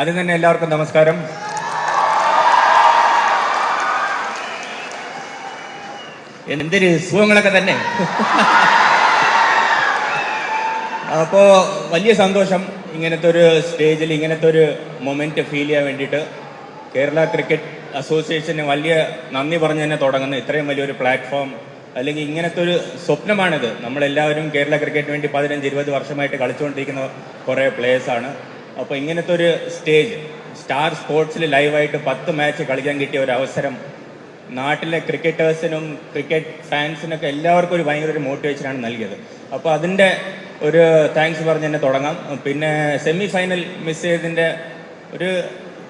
ആദ്യം തന്നെ എല്ലാവർക്കും നമസ്കാരം. എന്തൊരു സുഖങ്ങളൊക്കെ തന്നെ. അപ്പോ വലിയ സന്തോഷം ഇങ്ങനത്തെ ഒരു സ്റ്റേജിൽ ഇങ്ങനത്തെ ഒരു മൊമെന്റ് ഫീൽ ചെയ്യാൻ വേണ്ടിയിട്ട് കേരള ക്രിക്കറ്റ് അസോസിയേഷന് വലിയ നന്ദി പറഞ്ഞു തന്നെ തുടങ്ങുന്ന. ഇത്രയും വലിയൊരു പ്ലാറ്റ്ഫോം അല്ലെങ്കിൽ ഇങ്ങനത്തെ ഒരു സ്വപ്നമാണിത്. നമ്മളെല്ലാവരും കേരള ക്രിക്കറ്റിന് വേണ്ടി പതിനഞ്ച് ഇരുപത് വർഷമായിട്ട് കളിച്ചുകൊണ്ടിരിക്കുന്ന കുറേ പ്ലേയേഴ്സാണ് അപ്പോൾ ഇങ്ങനത്തെ ഒരു സ്റ്റേജ് സ്റ്റാർ സ്പോർട്സിൽ ലൈവായിട്ട് പത്ത് മാച്ച് കളിക്കാൻ കിട്ടിയ ഒരു അവസരം. നാട്ടിലെ ക്രിക്കറ്റേഴ്സിനും ക്രിക്കറ്റ് ഫാൻസിനൊക്കെ എല്ലാവർക്കും ഒരു ഭയങ്കര ഒരു മോട്ടിവേഷനാണ് നൽകിയത്. അപ്പോൾ അതിന്റെ ഒരു താങ്ക്സ് പറഞ്ഞ് തന്നെ തുടങ്ങാം. പിന്നെ സെമി ഫൈനൽ മിസ് ചെയ്തതിന്റെ ഒരു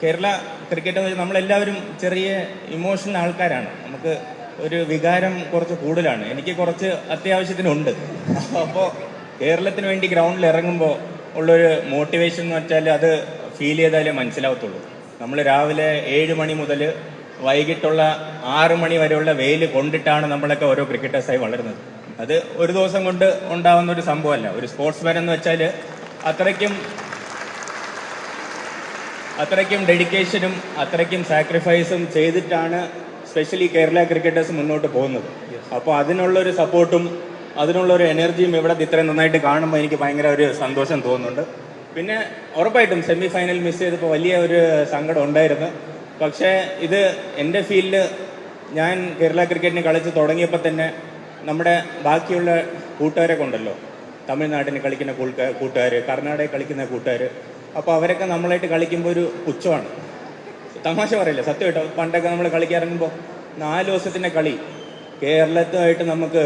കേരള ക്രിക്കറ്റ് എന്ന് വെച്ചാൽ നമ്മളെല്ലാവരും ചെറിയ ഇമോഷണൽ ആൾക്കാരാണ്. നമുക്ക് ഒരു വികാരം കുറച്ച് കൂടുതലാണ്. എനിക്ക് കുറച്ച് അത്യാവശ്യത്തിനുണ്ട്. അപ്പോൾ കേരളത്തിന് വേണ്ടി ഗ്രൗണ്ടിൽ ഇറങ്ങുമ്പോൾ ഉള്ളൊരു മോട്ടിവേഷൻ എന്ന് വെച്ചാൽ അത് ഫീൽ ചെയ്താലേ മനസ്സിലാവത്തുള്ളൂ. നമ്മൾ രാവിലെ ഏഴ് മണി മുതൽ വൈകിട്ടുള്ള ആറ് മണി വരെയുള്ള വെയിൽ കൊണ്ടിട്ടാണ് നമ്മളൊക്കെ ഓരോ ക്രിക്കറ്റേഴ്സായി വളരുന്നത്. അത് ഒരു ദിവസം കൊണ്ട് ഉണ്ടാവുന്ന ഒരു സംഭവമല്ല. ഒരു സ്പോർട്സ് മാൻ എന്ന് വെച്ചാൽ അത്രയ്ക്കും അത്രയ്ക്കും ഡെഡിക്കേഷനും അത്രയ്ക്കും സാക്രിഫൈസും ചെയ്തിട്ടാണ് സ്പെഷ്യലി കേരള ക്രിക്കറ്റേഴ്സ് മുന്നോട്ട് പോകുന്നത്. അപ്പോൾ അതിനുള്ളൊരു സപ്പോർട്ടും അതിനുള്ളൊരു എനർജിയും ഇവിടെ ഇത്രയും നന്നായിട്ട് കാണുമ്പോൾ എനിക്ക് ഭയങ്കര ഒരു സന്തോഷം തോന്നുന്നുണ്ട്. പിന്നെ ഉറപ്പായിട്ടും സെമി ഫൈനൽ മിസ് ചെയ്തപ്പോൾ വലിയ ഒരു സങ്കടം ഉണ്ടായിരുന്നു. പക്ഷേ ഇത് എന്റെ ഫീൽഡ് ഞാൻ കേരള ക്രിക്കറ്റിന് കളിച്ച് തുടങ്ങിയപ്പോൾ തന്നെ നമ്മുടെ ബാക്കിയുള്ള കൂട്ടുകാരെ കൊണ്ടല്ലോ. തമിഴ്നാട്ടിന് കളിക്കുന്ന കൂട്ടുകാർ കർണാടക കളിക്കുന്ന കൂട്ടുകാർ അപ്പോൾ അവരൊക്കെ നമ്മളായിട്ട് കളിക്കുമ്പോൾ ഒരു പുച്ഛമാണ്. തമാശ പറയില്ല സത്യം കേട്ടോ. പണ്ടൊക്കെ നമ്മൾ കളിക്കിറങ്ങുമ്പോൾ നാല് ദിവസത്തിന്റെ കളി കേരളത്തുമായിട്ട് നമുക്ക്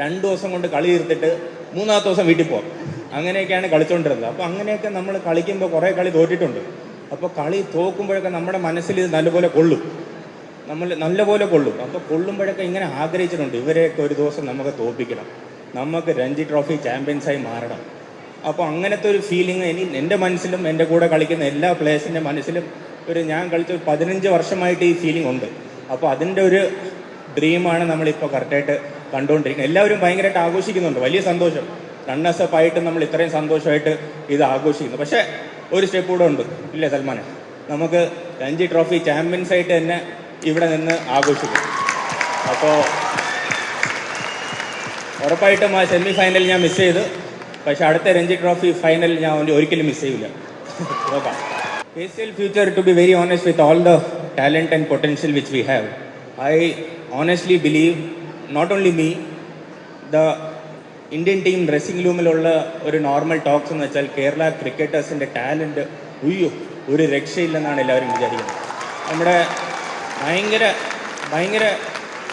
രണ്ട് ദിവസം കൊണ്ട് കളി തീർത്തിട്ട് മൂന്നാമത്തെ ദിവസം വീട്ടിൽ പോകാം അങ്ങനെയൊക്കെയാണ് കളിച്ചുകൊണ്ടിരുന്നത് അപ്പോൾ അങ്ങനെയൊക്കെ നമ്മൾ കളിക്കുമ്പോൾ കുറേ കളി തോറ്റിട്ടുണ്ട്. അപ്പോൾ കളി തോക്കുമ്പോഴൊക്കെ നമ്മുടെ മനസ്സിൽ ഇത് നല്ലപോലെ കൊള്ളും. നമ്മൾ നല്ലപോലെ കൊള്ളും. അപ്പോൾ കൊള്ളുമ്പോഴൊക്കെ ഇങ്ങനെ ആഗ്രഹിച്ചിട്ടുണ്ട്. ഇവരെയൊക്കെ ഒരു ദിവസം നമുക്ക് തോൽപ്പിക്കണം. നമുക്ക് രഞ്ജി ട്രോഫി ചാമ്പ്യൻസായി മാറണം. അപ്പോൾ അങ്ങനത്തെ ഒരു ഫീലിംഗ് ഇനി എന്റെ മനസ്സിലും എന്റെ കൂടെ കളിക്കുന്ന എല്ലാ പ്ലേയേഴ്സിന്റെ മനസ്സിലും ഒരു ഞാൻ കളിച്ച ഒരു പതിനഞ്ച് വർഷമായിട്ട് ഈ ഫീലിംഗ് ഉണ്ട്. അപ്പോൾ അതിന്റെ ഒരു ഡ്രീമാണ് നമ്മളിപ്പോൾ കറക്റ്റായിട്ട് കണ്ടുകൊണ്ടിരിക്കുന്നത് എല്ലാവരും ഭയങ്കരമായിട്ട് ആഘോഷിക്കുന്നുണ്ട്. വലിയ സന്തോഷം. റണ്ണസപ്പായിട്ട് നമ്മൾ ഇത്രയും സന്തോഷമായിട്ട് ഇത് ആഘോഷിക്കുന്നു. പക്ഷേ ഒരു സ്റ്റെപ്പ് കൂടെ ഉണ്ട്. ഇല്ലേ സൽമാനെ? നമുക്ക് രഞ്ജി ട്രോഫി ചാമ്പ്യൻസ് ആയിട്ട് തന്നെ ഇവിടെ നിന്ന് ആഘോഷിക്കും. അപ്പോൾ ഉറപ്പായിട്ടും ആ സെമി ഫൈനൽ ഞാൻ മിസ് ചെയ്ത്. പക്ഷെ അടുത്ത രഞ്ജി ട്രോഫി ഫൈനൽ ഞാൻ ഒരിക്കലും മിസ് ചെയ്യില്ല. നോക്കാം. K C L future to be very honest with all the talent and potential which we have I honestly believe not only me the Indian team dressing റൂമിലുള്ള ഒരു normal talks എന്ന് വെച്ചാൽ Kerala ക്രിക്കറ്റേഴ്സിന്റെ talent ഉയ്യോ ഒരു രക്ഷയില്ലെന്നാണ് എല്ലാവരും വിചാരിക്കുന്നത്. നമ്മുടെ ഭയങ്കര ഭയങ്കര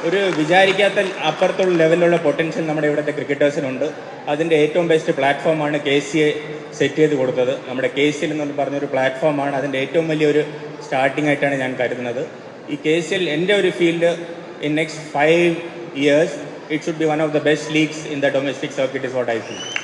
ഒരു വിചാരിക്കാത്ത അപ്പുറത്തുള്ള ലെവലിലുള്ള പൊട്ടൻഷ്യൽ നമ്മുടെ ഇവിടുത്തെ ക്രിക്കറ്റേഴ്സിനുണ്ട് അതിന്റെ ഏറ്റവും ബെസ്റ്റ് പ്ലാറ്റ്ഫോമാണ് കെ സി എ സെറ്റ് ചെയ്ത് കൊടുത്തത്. നമ്മുടെ കെ സി എൽ എന്ന് പറഞ്ഞൊരു പ്ലാറ്റ്ഫോമാണ് അതിന്റെ ഏറ്റവും വലിയൊരു സ്റ്റാർട്ടിംഗ് ആയിട്ടാണ് ഞാൻ കരുതുന്നത്. ഈ കെ സി എൽ എന്റെ ഒരു field in next five years, it should be one of the best leagues in the domestic circuit is what I feel.